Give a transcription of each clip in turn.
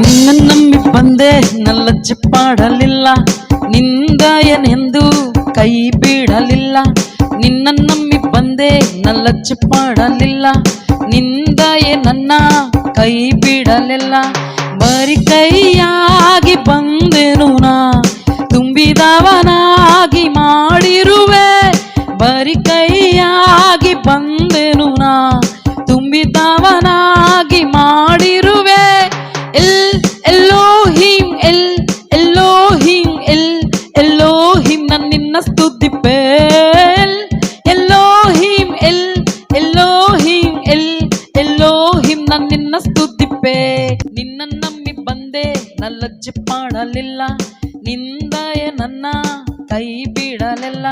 ನಿನ್ನ ನಂಬಿ ಬಂದೆ ನಲ್ಲ ಚಿಪ್ಪಾಡಲಿಲ್ಲ ನಿಂದ ಏನೆಂದು ಕೈ ಬಿಡಲಿಲ್ಲ ನಿನ್ನ ನಂಬಿ ಬಂದೆ ನಲ್ಲ ಪಾಡಲಿಲ್ಲ. ನಿಂದ ಏನನ್ನ ಕೈ ಬಿಡಲಿಲ್ಲ ಬರಿ ಕೈಯಾಗಿ ಬಂದೆನು ನಾ. ತುಂಬಿದವನಾಗಿ ಮಾಡಿರುವೆ. ಬರಿ ಕೈಯಾಗಿ ಬಂದೆನು ನಾ. ತುಂಬಿದವನಾಗಿ ಮಾಡಿರುವೆ El Elohim El, Elohim El, Elohim ನನ್ನ ಸ್ತುತಿಪೆ ನಿನ್ನ ನಂಬಿ ಬಂದೆ ನಲ್ಲಜ್ಜಿ ಮಾಡಲಿಲ್ಲ ನಿಂದಯ ನನ್ನ ಕೈ ಬಿಡಲಿಲ್ಲ.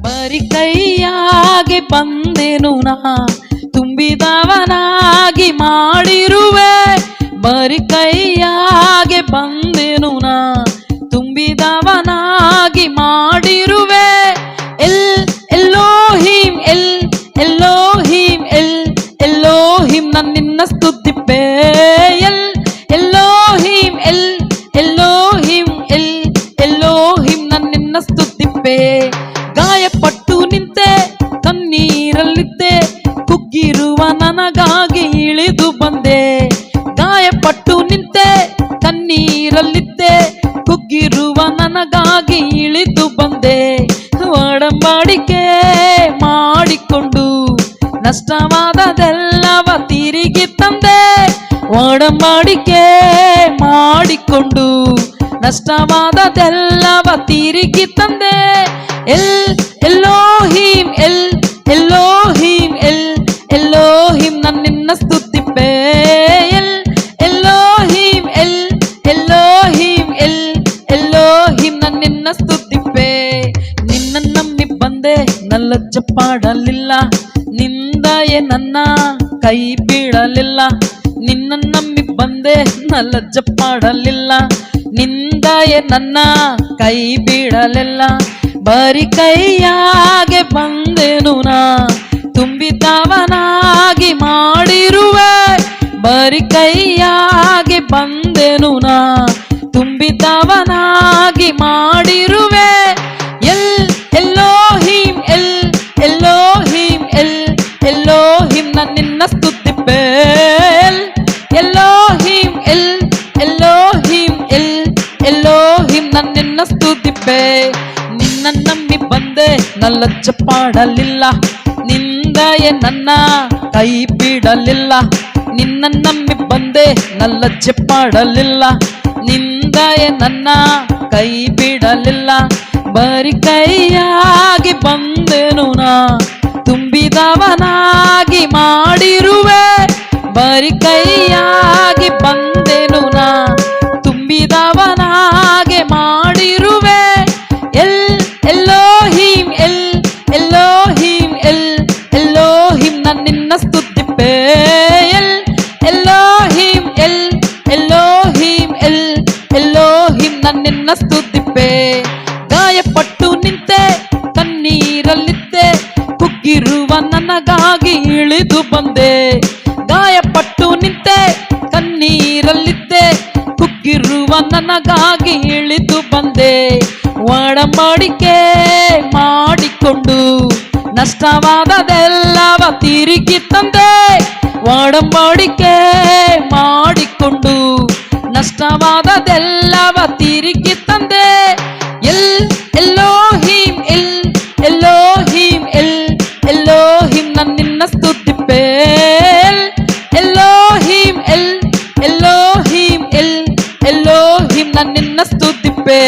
ಬರಿ ಕೈಯಾಗಿ ಬಂದೆನು ನಾ. ತುಂಬಿದವನಾಗಿ ಮಾಡಿರುವೆ. ಬರಿ ಕೈಯಾಗೆ ಬಂದೆನು ನಾ. ತುಂಬಿದವನಾಗಿ ನಿಂತೆ, ಕಣ್ಣೀರಲ್ಲಿದ್ದೆ, ಕುಗ್ಗಿರುವ ನನಗಾಗಿ ಇಳಿದು ಬಂದೆ. ಒಡಂಬಾಡಿಕೆ ಮಾಡಿಕೊಂಡು, ನಷ್ಟವಾದದೆಲ್ಲವ ತಿರುಗಿ ತಂದೆ. ಒಡಂಬಾಡಿಕೆ ಮಾಡಿಕೊಂಡು, ನಷ್ಟವಾದದೆಲ್ಲವ ತಿರುಗಿ ತಂದೆ. ಎಲ್, ಎಲ್ಲೋ ಹಿಂ ಎಲ್ ನಲ್ಲಜ್ಜ ಪಾಡಲಿಲ್ಲ, ನಿಂದಯೇ ನನ್ನ ಕೈ ಬೀಳಲಿಲ್ಲ. ನಿನ್ನ ನಂಬಿ ಬಂದೆ ನಲ್ಲಜ್ಜ ಪಾಡಲಿಲ್ಲ. ನಿಂದಯೇ ನನ್ನ ಕೈ ಬೀಳಲಿಲ್ಲ. ಬರಿ ಕೈಯಾಗೆ ಬಂದೆನು ನಾ ತುಂಬಿದವನಾಗಿ ಮಾಡಿರುವೆ. ಬರಿ ಕೈಯಾಗೆ ಬಂದೆನು ನಾ ತುಂಬಿದವನಾಗಿ ಮಾಡಿರುವೆ. ಸ್ತುತಿಪೆ ನಿನ್ನ ನಂಬಿ ಬಂದೆ ನಲ್ಲಜ್ಜ ಪಾಡಲಿಲ್ಲ ನಿಂದಯೇ ನನ್ನ ಕೈ ಬಿಡಲಿಲ್ಲ. ನಿನ್ನ ನಂಬಿ ಬಂದೆ ನಲ್ಲಜ್ಜೆ ಪಾಡಲಿಲ್ಲ ನಿಂದಯೇ ನನ್ನ ಕೈ ಬಿಡಲಿಲ್ಲ. ಬರಿ ಕೈಯಾಗಿ ಬಂದೆನು ನಾ, ತುಂಬಿದವನಾಗಿ ಮಾಡಿರುವೆ. ಬರಿ ಕೈಯಾಗಿ ಬಂದೆನು ನನ್ನ ನಿನ್ನ El Elohim El Elohim El Elohim ನನ್ನ ನಿನ್ನ ಗಾಯಪಟ್ಟು ನಿಂತೆ ಕನ್ನೀರಲ್ಲಿತ್ತೆ ಕುಗ್ಗಿರುವ ನನಗಾಗಿ ಇಳಿದು ಬಂದೆ. ಗಾಯಪಟ್ಟು ನಿಂತೆ ಕನ್ನೀರಲ್ಲಿತ್ತೆ ಕುಗ್ಗಿರುವ ನನಗಾಗಿ ಇಳಿದು ಬಂದೆ. ಒಡಂಬಡಿಕೆ ಮಾಡಿಕೊಂಡು ನಷ್ಟವಾದದೆಲ್ಲವ ತಿರುಗಿ ತಂದೆ ಒಡಂಬಡಿಕೆ ಮಾಡಿಕೊಂಡು, ನಷ್ಟವಾದದೆಲ್ಲವ ತಿರುಗಿ ತಂದೆ. ಎಲ್, ಎಲ್ಲೋ ಹೀಮ್ ಎಲ್, ಎಲ್ಲೋ ಹೀಮ್ ಎಲ್, ಎಲ್ಲೋ ಹಿಂ ನನ್ನ ನಿನ್ನ ಸ್ತುತಿಪೆ ಎಲ್ ಎಲ್ಲೋ ಹೀಮ್ ಎಲ್, ಎಲ್ಲೋ ಹೀಮ್ ಎಲ್, ಎಲ್ಲೋ ಹಿಂ ನನ್ನ ನಿನ್ನ ಸ್ತುತಿಪೆ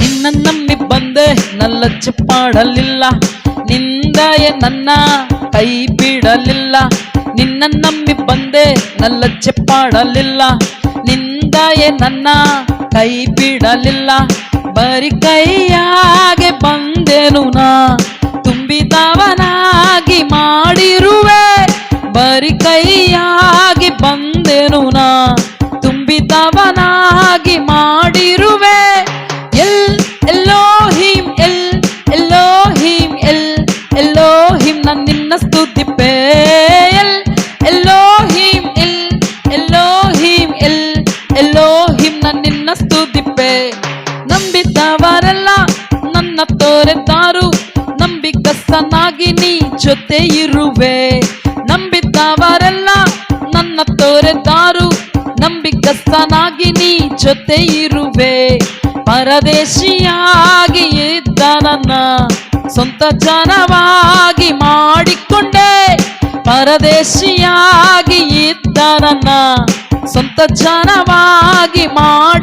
ನಿನ್ನ ನಂಬಿ ಬಂದೆ ನಲ್ಲಜ್ಜ ಪಾಡಲಿಲ್ಲ, ನಿಂದಯೇ ನನ್ನ ಕೈ ಬಿಡಲಿಲ್ಲ, ನಿನ್ನ ನಂಬಿ ಬಂದೆ ನಲ್ಲಜ್ಜೆ ಪಾಡಲಿಲ್ಲ ನಿಂದಯೇ ನನ್ನ ಕೈ ಬಿಡಲಿಲ್ಲ, ಬರಿ ಕೈಯಾಗೆ ಬಂದೆನು ನಾ. ತುಂಬಿದವನಾಗಿ ಮಾಡಿರುವೆ, ಬರಿ ಕೈಯಾಗಿ ಬಂದೆನು ನಾ. ತುಂಬಿದವನಾಗಿ ಮಾಡಿರುವೆ, El, Elohim El, Elohim El, ಎಲ್ಲೋ ದೊರೆತಾರು ನಂಬಿಕಸ್ತನಾಗಿ ನೀ ಜೊತೆ ಇರುವೆ ನಂಬಿದ್ದವರೆಲ್ಲ ನನ್ನ ತೋರೆದಾರು ನಂಬಿಕಸ್ತನಾಗಿ ನೀ ಜೊತೆ ಇರುವೆ ಪರದೇಶಿಯಾಗಿ ಇದ್ದ ನನ್ನ ಸ್ವಂತ ಜನವಾಗಿ ಮಾಡಿಕೊಂಡೆ. ಪರದೇಶಿಯಾಗಿ ಇದ್ದ ನನ್ನ ಸ್ವಂತ ಜನವಾಗಿ ಮಾಡಿ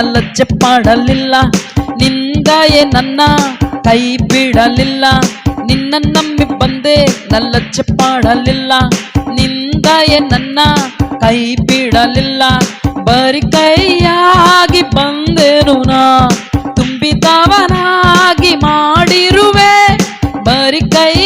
ಲಜ್ಜೆ ಪಾಡಲಿಲ್ಲ ನಿಂದಾಯೇ ನನ್ನ ಕೈ ಬಿಡಲಿಲ್ಲ ನಿನ್ನ ನಂಬಿ ಬಂದೆ ಲಜ್ಜೆ ಪಾಡಲಿಲ್ಲ ನಿಂದಾಯೇ ನನ್ನ ಕೈ ಬಿಡಲಿಲ್ಲ ಬರಿ ಕೈಯಾಗಿ ಬಂದೆನು ನಾ. ತುಂಬಿದವನಾಗಿ ಮಾಡಿರುವೆ. ಬರಿ ಕೈಯಾಗಿ